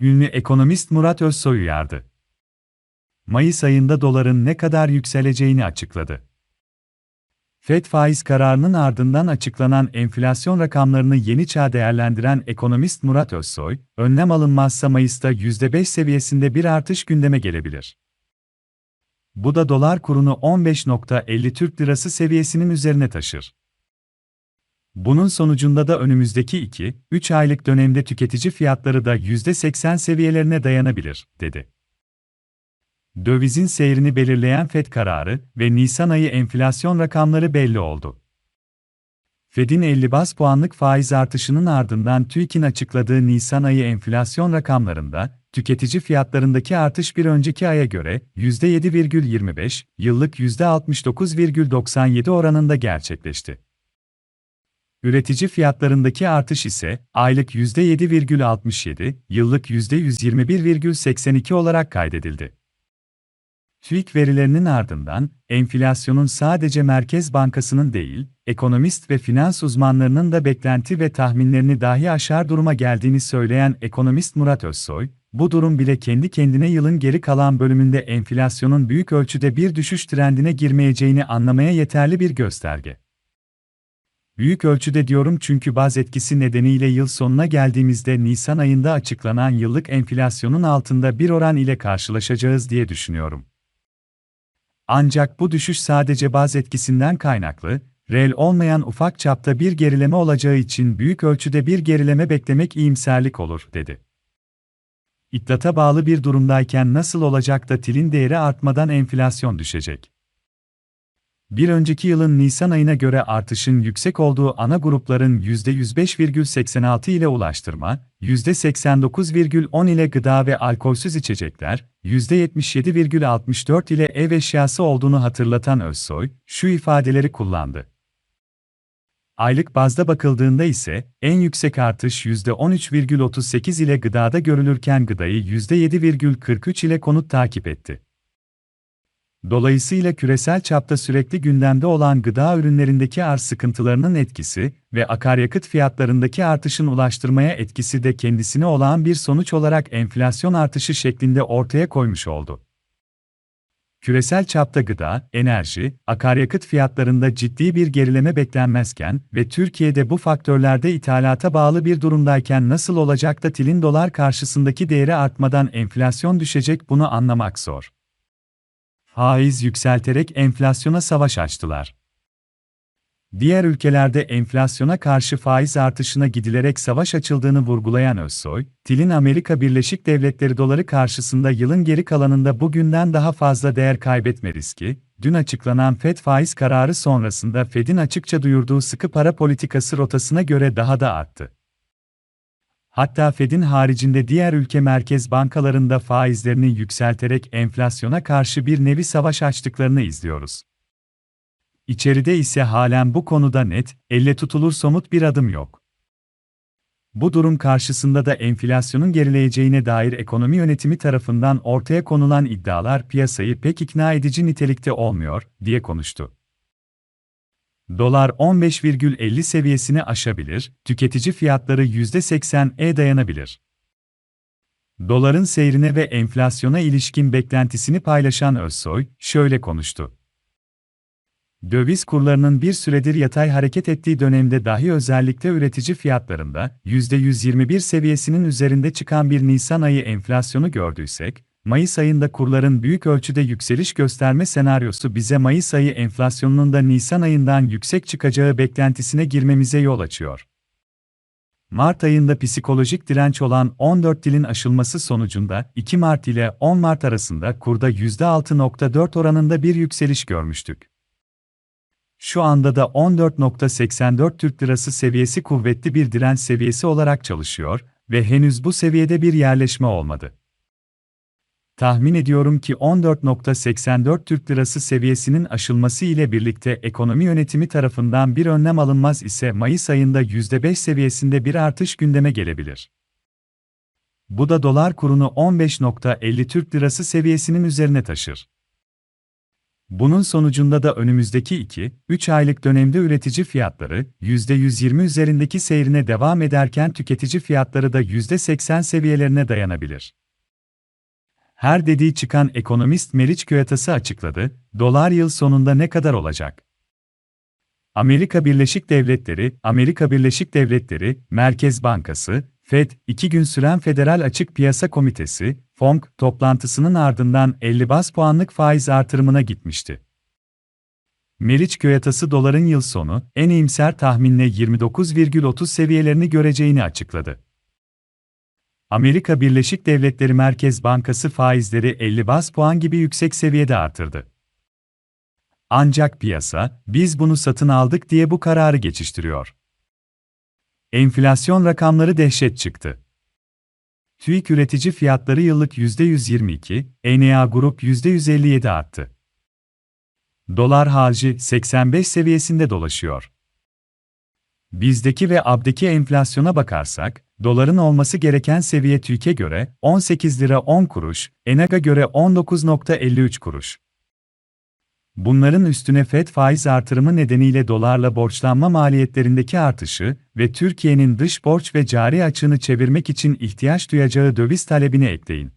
ünlü ekonomist Murat Özsoy uyardı. Mayıs ayında doların ne kadar yükseleceğini açıkladı. FED faiz kararının ardından açıklanan enflasyon rakamlarını yeni çağ değerlendiren ekonomist Murat Özsoy, önlem alınmazsa Mayıs'ta %5 seviyesinde bir artış gündeme gelebilir. Bu da dolar kurunu 15.50 Türk Lirası seviyesinin üzerine taşır. Bunun sonucunda da önümüzdeki 2-3 aylık dönemde tüketici fiyatları da %80 seviyelerine dayanabilir, dedi. Dövizin seyrini belirleyen FED kararı ve Nisan ayı enflasyon rakamları belli oldu. Fed'in 50 bas puanlık faiz artışının ardından TÜİK'in açıkladığı Nisan ayı enflasyon rakamlarında, tüketici fiyatlarındaki artış bir önceki aya göre %7,25, yıllık %69,97 oranında gerçekleşti. Üretici fiyatlarındaki artış ise aylık %7,67, yıllık %121,82 olarak kaydedildi. TÜİK verilerinin ardından, enflasyonun sadece Merkez Bankası'nın değil, ekonomist ve finans uzmanlarının da beklenti ve tahminlerini dahi aşar duruma geldiğini söyleyen ekonomist Murat Özsoy, bu durum bile kendi kendine yılın geri kalan bölümünde enflasyonun büyük ölçüde bir düşüş trendine girmeyeceğini anlamaya yeterli bir gösterge. Büyük ölçüde diyorum çünkü baz etkisi nedeniyle yıl sonuna geldiğimizde Nisan ayında açıklanan yıllık enflasyonun altında bir oran ile karşılaşacağız diye düşünüyorum. Ancak bu düşüş sadece baz etkisinden kaynaklı, reel olmayan ufak çapta bir gerileme olacağı için büyük ölçüde bir gerileme beklemek iyimserlik olur, dedi. İddata bağlı bir durumdayken nasıl olacak da tilin değeri artmadan enflasyon düşecek? Bir önceki yılın Nisan ayına göre artışın yüksek olduğu ana grupların %105,86 ile ulaştırma, %89,10 ile gıda ve alkolsüz içecekler, %77,64 ile ev eşyası olduğunu hatırlatan Özsoy, şu ifadeleri kullandı. Aylık bazda bakıldığında ise en yüksek artış %13,38 ile gıdada görülürken gıdayı %7,43 ile konut takip etti. Dolayısıyla küresel çapta sürekli gündemde olan gıda ürünlerindeki arz sıkıntılarının etkisi ve akaryakıt fiyatlarındaki artışın ulaştırmaya etkisi de kendisine olan bir sonuç olarak enflasyon artışı şeklinde ortaya koymuş oldu. Küresel çapta gıda, enerji, akaryakıt fiyatlarında ciddi bir gerileme beklenmezken ve Türkiye'de bu faktörlerde ithalata bağlı bir durumdayken nasıl olacak da tilin dolar karşısındaki değeri artmadan enflasyon düşecek bunu anlamak zor faiz yükselterek enflasyona savaş açtılar. Diğer ülkelerde enflasyona karşı faiz artışına gidilerek savaş açıldığını vurgulayan Özsoy, TİL'in Amerika Birleşik Devletleri doları karşısında yılın geri kalanında bugünden daha fazla değer kaybetme riski, dün açıklanan FED faiz kararı sonrasında FED'in açıkça duyurduğu sıkı para politikası rotasına göre daha da arttı. Hatta Fed'in haricinde diğer ülke merkez bankalarında faizlerini yükselterek enflasyona karşı bir nevi savaş açtıklarını izliyoruz. İçeride ise halen bu konuda net, elle tutulur somut bir adım yok. Bu durum karşısında da enflasyonun gerileyeceğine dair ekonomi yönetimi tarafından ortaya konulan iddialar piyasayı pek ikna edici nitelikte olmuyor, diye konuştu. Dolar 15,50 seviyesini aşabilir, tüketici fiyatları %80'e dayanabilir. Doların seyrine ve enflasyona ilişkin beklentisini paylaşan Özsoy, şöyle konuştu. Döviz kurlarının bir süredir yatay hareket ettiği dönemde dahi özellikle üretici fiyatlarında %121 seviyesinin üzerinde çıkan bir Nisan ayı enflasyonu gördüysek, Mayıs ayında kurların büyük ölçüde yükseliş gösterme senaryosu bize Mayıs ayı enflasyonunun da Nisan ayından yüksek çıkacağı beklentisine girmemize yol açıyor. Mart ayında psikolojik direnç olan 14 dilin aşılması sonucunda 2 Mart ile 10 Mart arasında kurda %6.4 oranında bir yükseliş görmüştük. Şu anda da 14.84 Türk Lirası seviyesi kuvvetli bir direnç seviyesi olarak çalışıyor ve henüz bu seviyede bir yerleşme olmadı. Tahmin ediyorum ki 14.84 Türk Lirası seviyesinin aşılması ile birlikte ekonomi yönetimi tarafından bir önlem alınmaz ise Mayıs ayında %5 seviyesinde bir artış gündeme gelebilir. Bu da dolar kurunu 15.50 Türk Lirası seviyesinin üzerine taşır. Bunun sonucunda da önümüzdeki 2-3 aylık dönemde üretici fiyatları %120 üzerindeki seyrine devam ederken tüketici fiyatları da %80 seviyelerine dayanabilir. Her dediği çıkan ekonomist Meriç Köyatası açıkladı, dolar yıl sonunda ne kadar olacak? Amerika Birleşik Devletleri, Amerika Birleşik Devletleri, Merkez Bankası, FED, iki gün süren Federal Açık Piyasa Komitesi, FOMC, toplantısının ardından 50 bas puanlık faiz artırımına gitmişti. Meriç Köyatası doların yıl sonu, en iyimser tahminle 29,30 seviyelerini göreceğini açıkladı. Amerika Birleşik Devletleri Merkez Bankası faizleri 50 bas puan gibi yüksek seviyede artırdı. Ancak piyasa, biz bunu satın aldık diye bu kararı geçiştiriyor. Enflasyon rakamları dehşet çıktı. TÜİK üretici fiyatları yıllık %122, ENEA Grup %157 arttı. Dolar harcı 85 seviyesinde dolaşıyor. Bizdeki ve AB'deki enflasyona bakarsak, doların olması gereken seviye TÜİK'e göre 18 lira 10 kuruş, ENAG'a göre 19.53 kuruş. Bunların üstüne FED faiz artırımı nedeniyle dolarla borçlanma maliyetlerindeki artışı ve Türkiye'nin dış borç ve cari açığını çevirmek için ihtiyaç duyacağı döviz talebini ekleyin.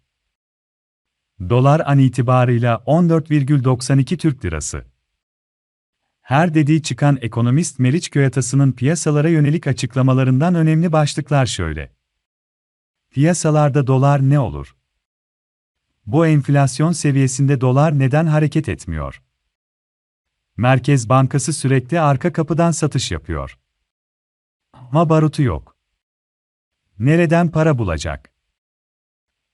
Dolar an itibarıyla 14,92 Türk Lirası. Her dediği çıkan ekonomist Meriç Köyatası'nın piyasalara yönelik açıklamalarından önemli başlıklar şöyle. Piyasalarda dolar ne olur? Bu enflasyon seviyesinde dolar neden hareket etmiyor? Merkez Bankası sürekli arka kapıdan satış yapıyor. Ama barutu yok. Nereden para bulacak?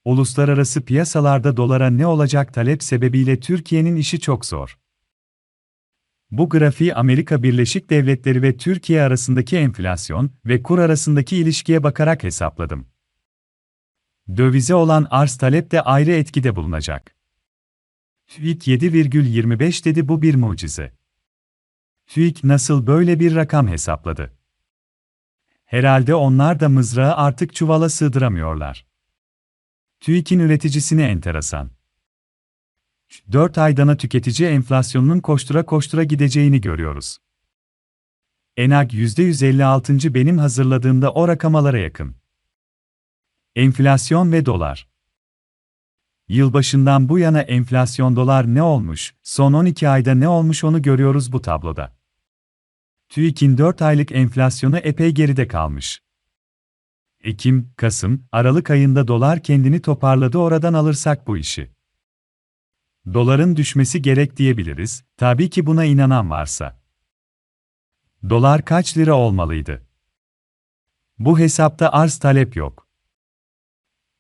Uluslararası piyasalarda dolara ne olacak talep sebebiyle Türkiye'nin işi çok zor. Bu grafiği Amerika Birleşik Devletleri ve Türkiye arasındaki enflasyon ve kur arasındaki ilişkiye bakarak hesapladım. Dövize olan arz talep de ayrı etkide bulunacak. TÜİK 7,25 dedi bu bir mucize. TÜİK nasıl böyle bir rakam hesapladı? Herhalde onlar da mızrağı artık çuvala sığdıramıyorlar. TÜİK'in üreticisine enteresan. 4 aydana tüketici enflasyonunun koştura koştura gideceğini görüyoruz. ENAG %156. benim hazırladığımda o rakamalara yakın. Enflasyon ve dolar. Yılbaşından bu yana enflasyon dolar ne olmuş, son 12 ayda ne olmuş onu görüyoruz bu tabloda. TÜİK'in 4 aylık enflasyonu epey geride kalmış. Ekim, Kasım, Aralık ayında dolar kendini toparladı oradan alırsak bu işi. Doların düşmesi gerek diyebiliriz, tabii ki buna inanan varsa. Dolar kaç lira olmalıydı? Bu hesapta arz talep yok.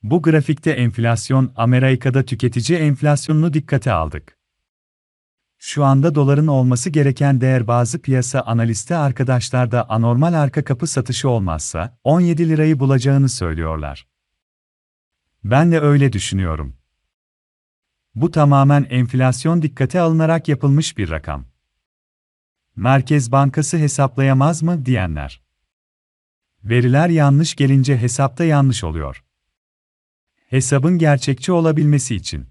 Bu grafikte enflasyon, Amerika'da tüketici enflasyonunu dikkate aldık. Şu anda doların olması gereken değer bazı piyasa analisti arkadaşlarda anormal arka kapı satışı olmazsa 17 lirayı bulacağını söylüyorlar. Ben de öyle düşünüyorum. Bu tamamen enflasyon dikkate alınarak yapılmış bir rakam. Merkez Bankası hesaplayamaz mı diyenler. Veriler yanlış gelince hesapta yanlış oluyor. Hesabın gerçekçi olabilmesi için